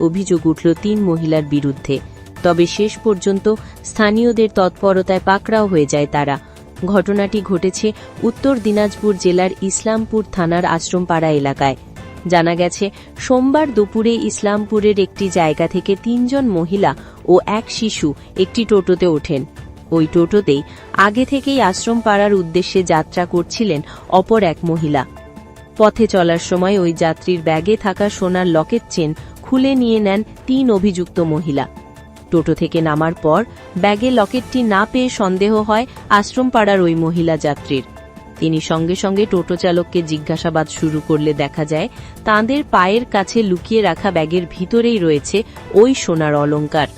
অভিযোগ উঠল তিন মহিলার বিরুদ্ধে। তবে শেষ পর্যন্ত স্থানীয়দের তৎপরতায় পাকড়াও হয়ে যায় তারা। ঘটনাটি ঘটেছে উত্তর দিনাজপুর জেলার ইসলামপুর থানার আশ্রমপাড়া এলাকায়। জানা গেছে, সোমবার দুপুরে ইসলামপুরের একটি জায়গা থেকে তিনজন মহিলা ও এক শিশু একটি টোটোতে ওঠেন। ওই টোটোতেই আগে থেকেই আশ্রম পাড়ার উদ্দেশ্যে যাত্রা করছিলেন অপর এক মহিলা। পথে চলার সময় ওই যাত্রীর ব্যাগে থাকা সোনার লকেট চেন খুলে নিয়ে নেন তিন অভিযুক্ত মহিলা। টোটো থেকে নামার পর ব্যাগে লকেটটি না পেয়ে সন্দেহ হয় আশ্রমপাড়ার ওই মহিলা যাত্রীর। তিনি সঙ্গে সঙ্গে টোটো চালককে জিজ্ঞাসাবাদ শুরু করলে দেখা যায়, তাঁদের পায়ের কাছে লুকিয়ে রাখা ব্যাগের ভিতরেই রয়েছে ওই সোনার অলংকার।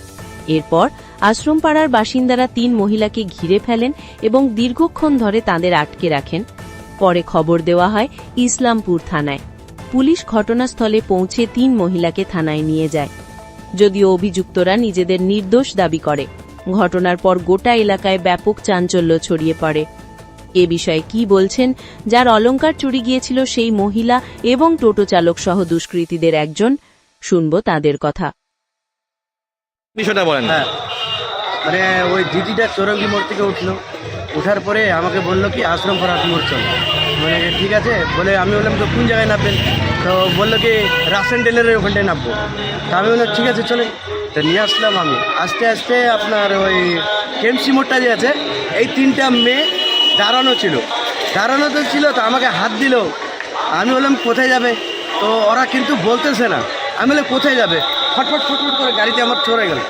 এরপর আশ্রমপাড়ার বাসিন্দারা তিন মহিলাকে ঘিরে ফেলেন এবং দীর্ঘক্ষণ ধরে তাঁদের আটকে রাখেন। পরে খবর দেওয়া হয় ইসলামপুর থানায়। পুলিশ ঘটনাস্থলে পৌঁছে তিন মহিলাকে থানায় নিয়ে যায়। যদিও অভিযুক্তরা নিজেদের নির্দোষ দাবি করে। ঘটনার পর গোটা এলাকায় ব্যাপক চাঞ্চল্য ছড়িয়ে পড়ে। এ বিষয়ে কি বলছেন যার অলংকার চুরি গিয়েছিল সেই মহিলা এবং টোটো চালক সহ দুষ্কৃতীদের একজন শুনব তাদের কথা। বিষয়টা বলেন। হ্যাঁ। মানে ওই দিদিটা চৌরঙ্গি মোড় থেকে উঠল। ওঠার পরে আমাকে বলল কি, আশ্রম পাড়া মোড় চল। মানে ঠিক আছে। বলে, আমি বললাম, তো কোন জায়গায় নামবেন? তো বলল কি রাশন ডিলারের ওখানটায় নামবো। তা আমি বললাম, ঠিক আছে চলে তো নিয়ে আসলাম আমি। আস্তে আস্তে আপনার ওই কেমসি মোড়টা যে আছে, এই তিনটা মেয়ে দাঁড়ানো ছিল। দাঁড়ানো তো ছিল, তো আমাকে হাত দিল। আমি বললাম, কোথায় যাবে? তো ওরা কিন্তু বলতেছে না। আমি বললাম, কোথায় যাবে? ফটফট ফটফট করে গাড়িতে আমার চড়ে গেল।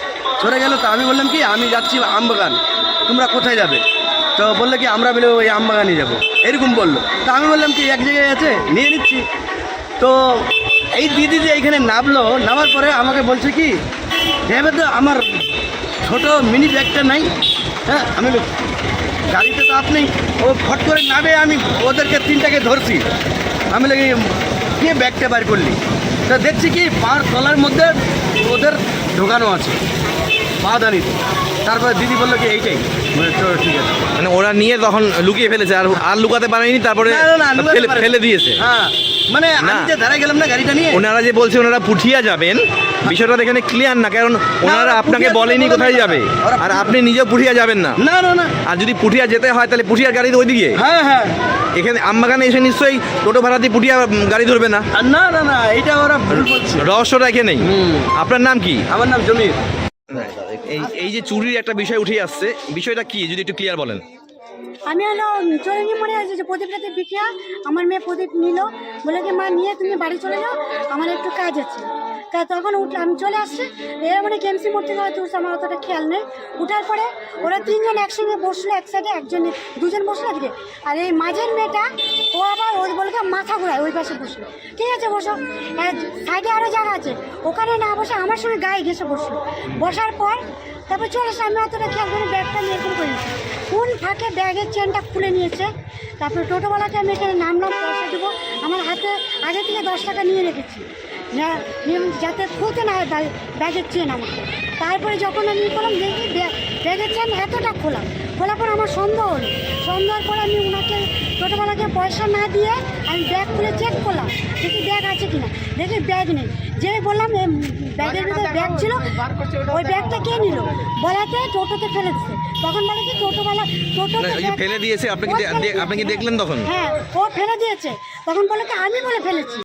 চলে গেল, তো আমি বললাম কি, আমি যাচ্ছি আমবাগান। তোমরা কোথায় যাবে? তো বলল কি, আমরা বলে ওই আমবাগানে যাব। এরকম বলল। তো আমি বললাম কি, এক জায়গায় আছে, নিয়ে নিচ্ছি। তো এই দিদি যে এইখানে নামলো, নামার পরে আমাকে বলছে কি যাবে তো আমার ছোট মিনি ব্যাগটা নাই। হ্যাঁ আমি গাড়িতে তো আপনি, ও ফট করে নামে, আমি ওদেরকে তিনটাকে ধরছি। আমি লাগি কে ব্যাগটা বার করলি? তো দেখছি কি, পার তলার মধ্যে ওদের ঢোকানো আছে, পা দানিতে। তারপরে দিদি বলল কি, এইটাই। ঠিক আছে। মানে ওরা নিয়ে তখন লুকিয়ে ফেলেছে আর আর লুকাতে পারেনি তারপরে ফেলে- দিয়েছে। হ্যাঁ মানে আমি যে দাঁড়ায় গেলাম না গাড়িটা নিয়ে? ওনারা যে বলছে ওনারা পুঠিয়া যাবেন বিষয়টা এখানে ক্লিয়ার না কারণ ওনারা আপনাকে বলেনি কোথায় যাবে আর আপনি নিজেও পুঠিয়া যাবেন না। না না না। আর যদি পুঠিয়া যেতে হয় তাহলে পুঠিয়ার গাড়ি ওইদিকে। হ্যাঁ হ্যাঁ। এখানে আমবাগানে এসে নিশ্চয়ই টোটো ভাড়া দিয়ে পুঠিয়া গাড়ি ধরবে না। না না না এইটা ওরা রহস্যটা এখানেই। আপনার নাম কি? আমার নাম জমির। এই এই যে চুরির একটা বিষয় উঠে আসছে বিষয়টা কি? যদি একটু ক্লিয়ার বলেন। আমি হলো চৌরঙ্গি মনে আছে যে প্রদীপটাতে বিকিয়া আমার মেয়ে প্রদীপ নিল। বলে কি মা নিয়ে তুমি বাড়ি চলে যাও আমার একটু কাজ আছে। তা তখন উঠলে আমি চলে আসছি। এর মানে কেমসি মোড় থেকে আমার অতটা খেয়াল নেই। উঠার পরে ওরা তিনজন একসঙ্গে বসল, এক সাইডে একজন দুজন বসল এদিকে। আর এই মাঝের মেয়েটা, ও আবার ওই বলকে মাথা ঘোরায়, ওই পাশে বসল। ঠিক আছে, বসো। সাইডে আরও জায়গা আছে, ওখানে না বসে আমার সঙ্গে গায়ে ঘেসে বসল। বসার পর তারপর চলে এসে আমি অতটা খেয়াল করে ব্যাগটা নিয়ে এরকম করে। কোন ফাঁকে ব্যাগের চেনটা খুলে নিয়েছে, তারপরে টোটোওয়ালাকে আমি এখানে নামলাম, পয়সা দেবো। আমার হাতে আগে থেকে দশ টাকা নিয়ে রেখেছি। না- নিয়ে- যাতে খুলতে না হয় ব্যাগের চেন আমাকে তারপরে যখন আমি করলাম দেখি ব্যাগ- ব্যাগের চেন এতটা খোলা। খোলার পর আমার সন্দেহ হলো। সন্দেহের পর আমি ওনাকে টোটোওয়ালাকে পয়সা না দিয়ে আমি ব্যাগ খুলে চেক করলাম দেখি ব্যাগ আছে কি না দেখি ব্যাগ নেই। যে বললাম ব্যাগের ভিতরে ব্যাগ ছিল ওই ব্যাগটা কে নিল? বলাতে টোটোতে ফেলে দিচ্ছে তখন বলে কি টোটোওয়ালা টোটো না, ওই যে ফেলে দিয়েছে আপনি কি আপনি কি দেখলেন তখন? হ্যাঁ ও ফেলে দিয়েছে। তখন বলে কি আমি বলে ফেলেছি।